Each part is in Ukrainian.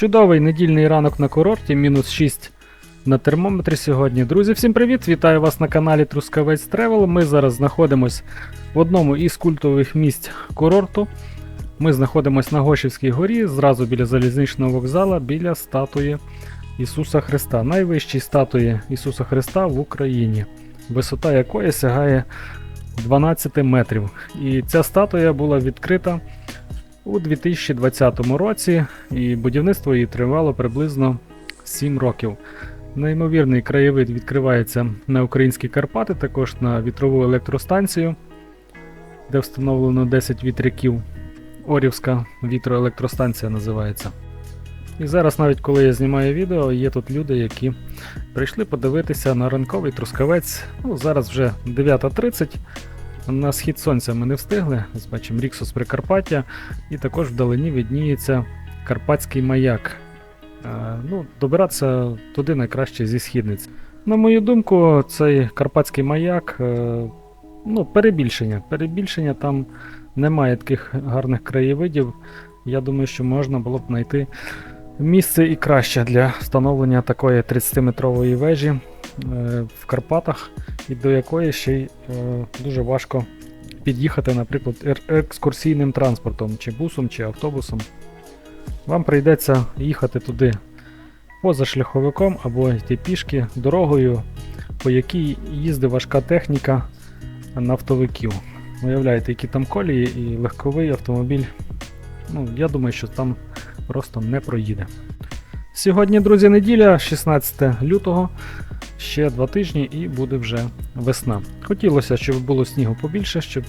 Чудовий недільний ранок на курорті, мінус 6 на термометрі сьогодні. Друзі, всім привіт! Вітаю вас на каналі Трускавець Тревел. Ми зараз знаходимось в одному із культових місць курорту. Ми знаходимося на Гошівській горі, зразу біля залізничного вокзала, біля статуї Ісуса Христа, найвищій статуї Ісуса Христа в Україні, висота якої сягає 12 метрів. І ця статуя була відкрита у 2020 році, і будівництво її тривало приблизно 7 років. Неймовірний краєвид відкривається на українські Карпати, також на вітрову електростанцію, де встановлено 10 вітряків. Орівська вітроелектростанція називається. І зараз, навіть коли я знімаю відео, є тут люди, які прийшли подивитися на ранковий трускавець. Ну, зараз вже 9.30. На схід сонця ми не встигли. Ось бачимо Ріксус Прикарпаття, і також вдалині відніється Карпатський маяк. Ну, добиратися туди найкраще зі східниць. На мою думку, цей Карпатський маяк е, ну, перебільшення. Перебільшення там немає таких гарних краєвидів. Я думаю, що можна було б знайти місце і краще для встановлення такої 30-метрової вежі е, в Карпатах, і до якої ще й е, дуже важко під'їхати, наприклад, екскурсійним транспортом, чи бусом, чи автобусом. Вам прийдеться їхати туди позашляховиком або йти пішки дорогою, по якій їздить важка техніка нафтовиків. Уявляєте, які там колії і легковий автомобіль. Ну, я думаю, що там просто не проїде. Сьогодні, друзі, неділя, 16 лютого, ще два тижні і буде вже весна. Хотілося, щоб було снігу побільше, щоб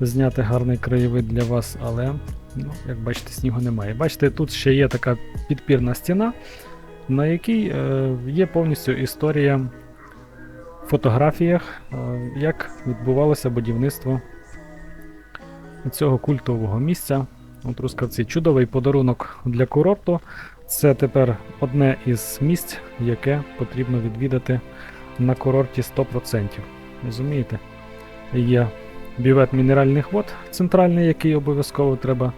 зняти гарний краєвид для вас, але, ну, як бачите, снігу немає. Бачите, тут ще є така підпірна стіна, на якій е, є повністю історія в фотографіях, е, як відбувалося будівництво цього культового місця у Трускавці. Чудовий подарунок для курорту. Це тепер одне із місць, яке потрібно відвідати на курорті 100%. Розумієте? Є бювет мінеральних вод центральний, який обов'язково треба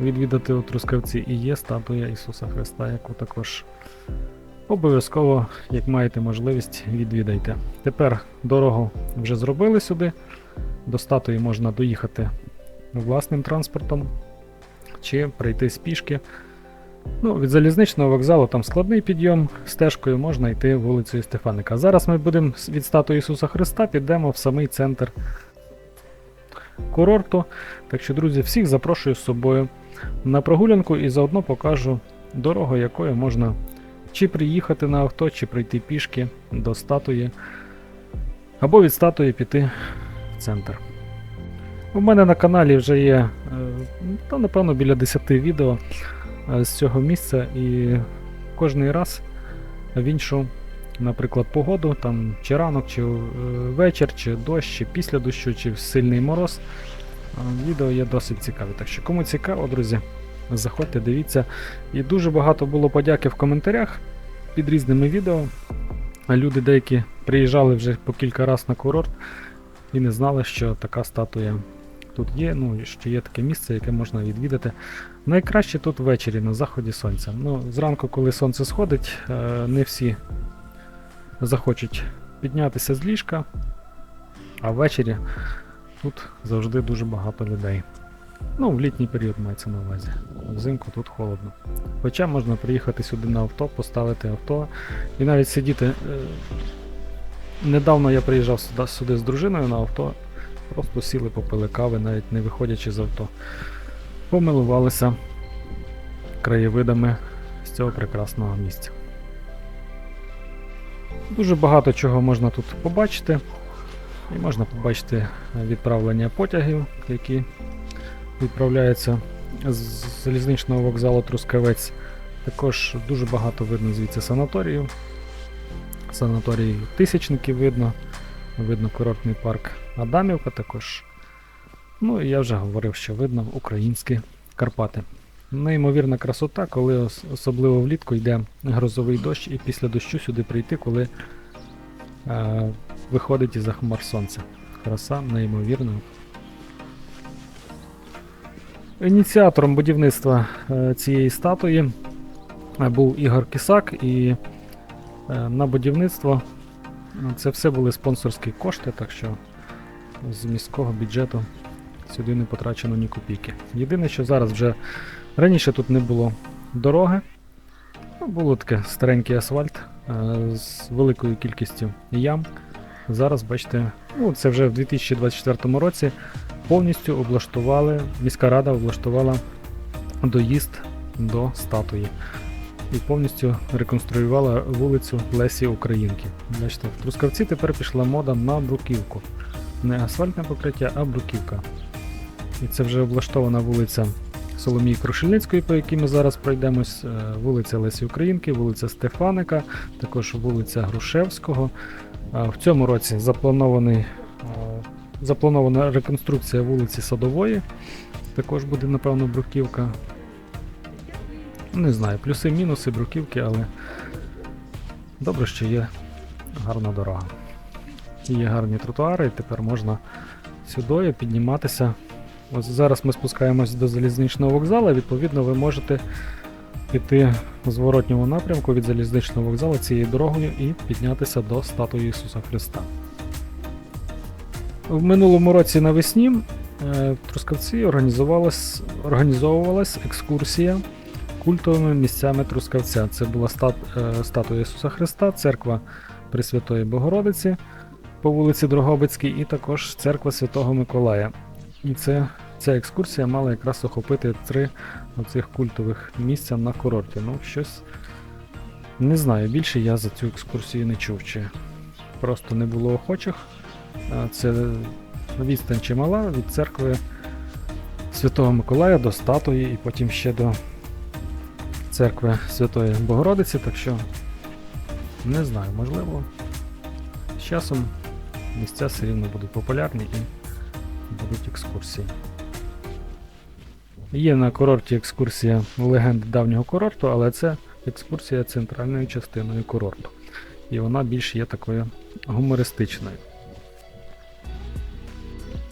відвідати у Трускавці, і є статуя Ісуса Христа, яку також обов'язково, як маєте можливість, відвідайте. Тепер дорогу вже зробили сюди. До статуї можна доїхати власним транспортом чи прийти з пішки. Ну, від залізничного вокзалу там складний підйом, стежкою можна йти вулицею Стефаника. Зараз ми будемо від статуї Ісуса Христа підемо в самий центр курорту. Так що, друзі, всіх запрошую з собою на прогулянку і заодно покажу дорогу, якою можна чи приїхати на авто, чи прийти пішки до статуї, або від статуї піти в центр. У мене на каналі вже є, е, та, напевно, біля 10 відео е, з цього місця, і кожний раз в іншу, наприклад, погоду, там чи ранок, чи е, вечір, чи дощ, чи після дощу, чи сильний мороз. Відео є досить цікаві. Так що, кому цікаво, друзі, заходьте, дивіться. І дуже багато було подяки в коментарях під різними відео. Люди деякі приїжджали вже по кілька разів на курорт і не знали, що така статуя тут є, ну що є таке місце, яке можна відвідати. Найкраще тут ввечері на заході сонця. Ну, зранку, коли сонце сходить, е, не всі захочуть піднятися з ліжка, а ввечері тут завжди дуже багато людей. Ну, в літній період мається на увазі. Взимку тут холодно. Хоча можна приїхати сюди на авто, поставити авто і навіть сидіти. е, Недавно я приїжджав сюди, сюди з дружиною на авто, просто сіли, попили кави, навіть не виходячи з авто. Помилувалися краєвидами з цього прекрасного місця. Дуже багато чого можна тут побачити. І можна побачити відправлення потягів, які відправляються з залізничного вокзалу Трускавець. Також дуже багато видно звідси санаторіїв. Санаторій Тисячників видно, видно курортний парк Адамівка також. Ну і я вже говорив, що видно українські Карпати. Неймовірна красота, коли ос- особливо влітку йде грозовий дощ, і після дощу сюди прийти, коли е, виходить із хмар сонця. Краса неймовірна. Ініціатором будівництва е, цієї статуї е, був Ігор Кісак, і е, на будівництво це все були спонсорські кошти, так що з міського бюджету сюди не потрачено ні копійки. Єдине, що зараз вже раніше тут не було дороги, ну, було таке старенький асфальт е, з великою кількістю ям. Зараз, бачите, ну, це вже в 2024 році повністю облаштували, міська рада облаштувала доїзд до статуї. І повністю реконструювала вулицю Лесі Українки. Бачите, в Трускавці тепер пішла мода на бруківку. Не асфальтне покриття, а бруківка. І це вже облаштована вулиця Соломії Крушельницької, по якій ми зараз пройдемось, е, вулиця Лесі Українки, вулиця Стефаника, також вулиця Грушевського. В цьому році запланований, е, запланована реконструкція вулиці Садової. Також буде, напевно, бруківка. Не знаю, плюси, мінуси бруківки, але добре, що є гарна дорога. Є гарні тротуари, і тепер можна сюди підніматися. Ось зараз ми спускаємось до залізничного вокзалу, відповідно, ви можете піти в зворотньому напрямку від залізничного вокзалу цією дорогою і піднятися до статуї Ісуса Христа. В минулому році навесні е, в Трускавці організовувалась екскурсія культовими місцями Трускавця. Це була стат, е, статуя Ісуса Христа, церква Пресвятої Богородиці по вулиці Дрогобицькій і також церква Святого Миколая. І це, ця екскурсія мала якраз охопити три оцих культових місця на курорті. Ну, щось не знаю, більше я за цю екскурсію не чув, чи просто не було охочих. Це відстань чимала від церкви Святого Миколая до статуї, і потім ще до церкви Святої Богородиці, так що не знаю, можливо, з часом місця все рівно будуть популярні і будуть екскурсії. Є на курорті екскурсія легенди давнього курорту, але це екскурсія центральною частиною курорту. І вона більш є такою гумористичною.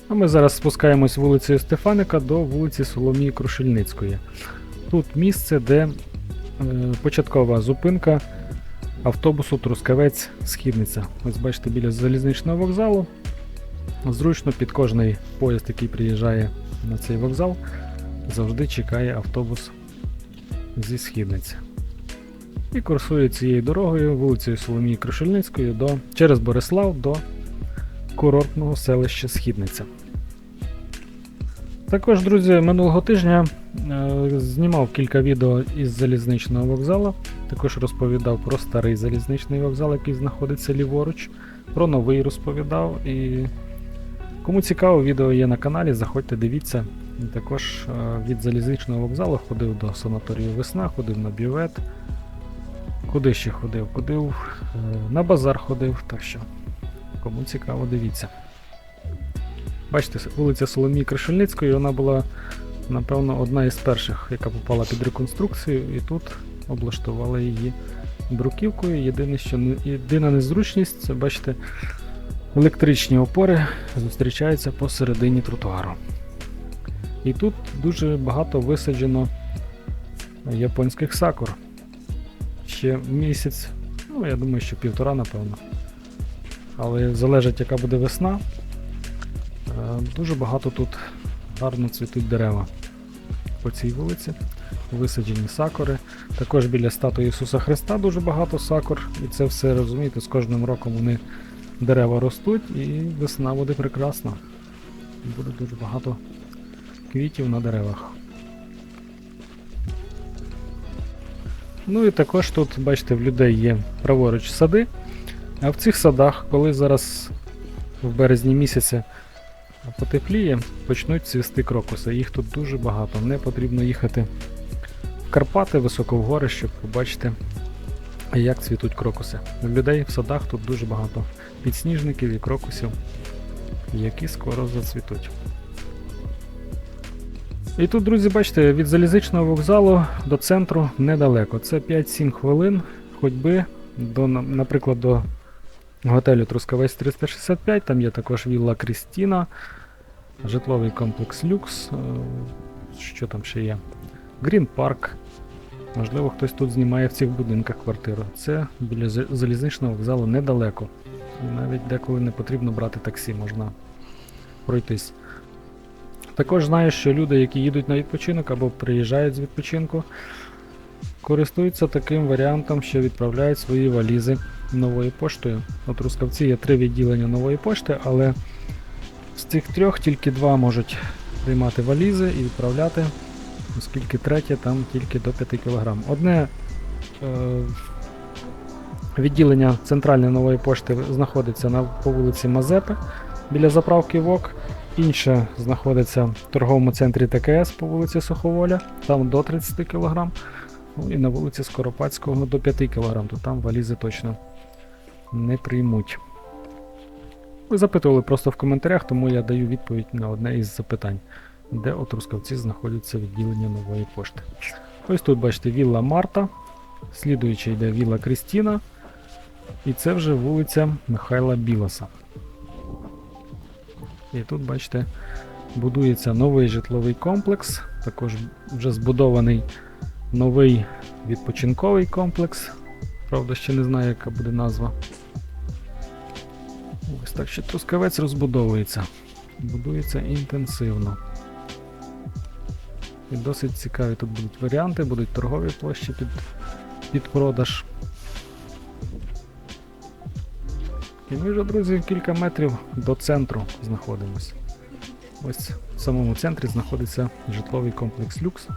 А ми зараз спускаємось вулицею Стефаника до вулиці Соломії Крушельницької. Тут місце, де початкова зупинка автобусу Трускавець Східниця. Ось бачите, біля залізничного вокзалу. Зручно під кожний поїзд, який приїжджає на цей вокзал, завжди чекає автобус зі східниці. І курсує цією дорогою вулицею Соломії Крушельницької до, через Борислав до курортного селища Східниця. Також, друзі, минулого тижня е, знімав кілька відео із залізничного вокзалу. Також розповідав про старий залізничний вокзал, який знаходиться ліворуч. Про новий розповідав. І кому цікаво, відео є на каналі, заходьте, дивіться. І також е, від залізничного вокзалу ходив до санаторію Весна, ходив на бювет. Куди ще ходив? Ходив е, на базар ходив, так що кому цікаво, дивіться. Бачите, вулиця Соломії Кришельницької, вона була, напевно, одна із перших, яка попала під реконструкцію, і тут облаштували її бруківкою. Єдине, що єдина незручність, це бачите, електричні опори зустрічаються посередині тротуару. І тут дуже багато висаджено японських сакур. Ще місяць, ну я думаю, що півтора, напевно. Але залежить, яка буде весна. Е, Дуже багато тут гарно цвітуть дерева по цій вулиці. Висаджені сакури. Також біля статуї Ісуса Христа дуже багато сакур. І це все розумієте, з кожним роком вони дерева ростуть і весна буде прекрасна. Буде дуже багато квітів на деревах. Ну і також тут, бачите, в людей є праворуч сади. А в цих садах, коли зараз в березні місяці потепліє, почнуть цвісти крокуси. Їх тут дуже багато. Не потрібно їхати в Карпати, високо в гори, щоб побачити, як цвітуть крокуси. Людей в садах тут дуже багато підсніжників і крокусів, які скоро зацвітуть. І тут, друзі, бачите, від залізничного вокзалу до центру недалеко. Це 5-7 хвилин ходьби, до, наприклад, до готелю Трускавець 365, там є також Вілла Крістіна, житловий комплекс Люкс. е, Що там ще є? Грін Парк. Можливо, хтось тут знімає в цих будинках квартиру. Це біля залізничного вокзалу недалеко. Навіть деколи не потрібно брати таксі, можна пройтись. Також знаю, що люди, які їдуть на відпочинок або приїжджають з відпочинку, користуються таким варіантом, що відправляють свої валізи новою поштою. От у Рускавці є три відділення нової пошти, але з цих трьох тільки два можуть приймати валізи і відправляти, оскільки третє там тільки до 5 кг. Одне е, відділення центральної нової пошти знаходиться на, по вулиці Мазепи біля заправки ВОК. Інше знаходиться в торговому центрі ТКС по вулиці Суховоля, там до 30 кг. Ну і на вулиці Скоропадського до 5 кг, то там валізи точно не приймуть. Ви запитували просто в коментарях, тому я даю відповідь на одне із запитань, де от Рускавці знаходиться відділення нової пошти. Ось тут бачите Вілла Марта, слідуючи йде Вілла Крістіна, і це вже вулиця Михайла Білоса. І тут, бачите, будується новий житловий комплекс, також вже збудований новий відпочинковий комплекс. Правда, ще не знаю, яка буде назва. Ось так ще трускавець розбудовується. Будується інтенсивно. І досить цікаві тут будуть варіанти, будуть торгові площі під, під продаж. І ми вже, друзі, кілька метрів до центру знаходимося. Ось в самому центрі знаходиться житловий комплекс Люкс.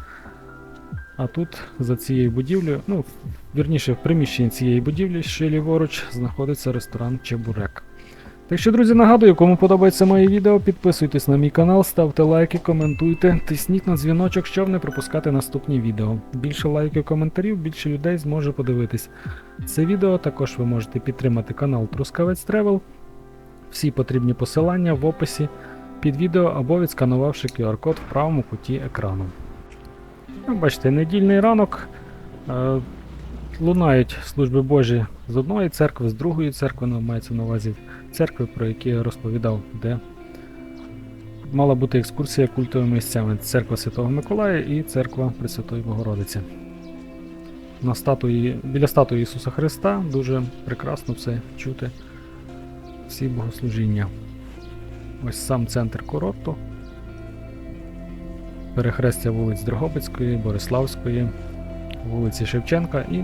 А тут за цією будівлею, ну, вірніше, в приміщенні цієї будівлі, ще ліворуч, знаходиться ресторан Чебурек. Так що, друзі, нагадую, кому подобається моє відео, підписуйтесь на мій канал, ставте лайки, коментуйте, тисніть на дзвіночок, щоб не пропускати наступні відео. Більше лайків, коментарів, більше людей зможе подивитись. Це відео також ви можете підтримати канал Трускавець Тревел. Всі потрібні посилання в описі під відео або відсканувавши QR-код в правому куті екрану. Ну, Бачите, недільний ранок. Лунають служби Божі з одної церкви, з другої церкви, ну, мається на увазі церкви, про які я розповідав, де мала бути екскурсія культовими місцями. Церква Святого Миколая і церква Пресвятої Богородиці. На статуї, біля статуї Ісуса Христа дуже прекрасно все чути. Всі богослужіння. Ось сам центр курорту. Перехрестя вулиць Дрогобицької, Бориславської, вулиці Шевченка і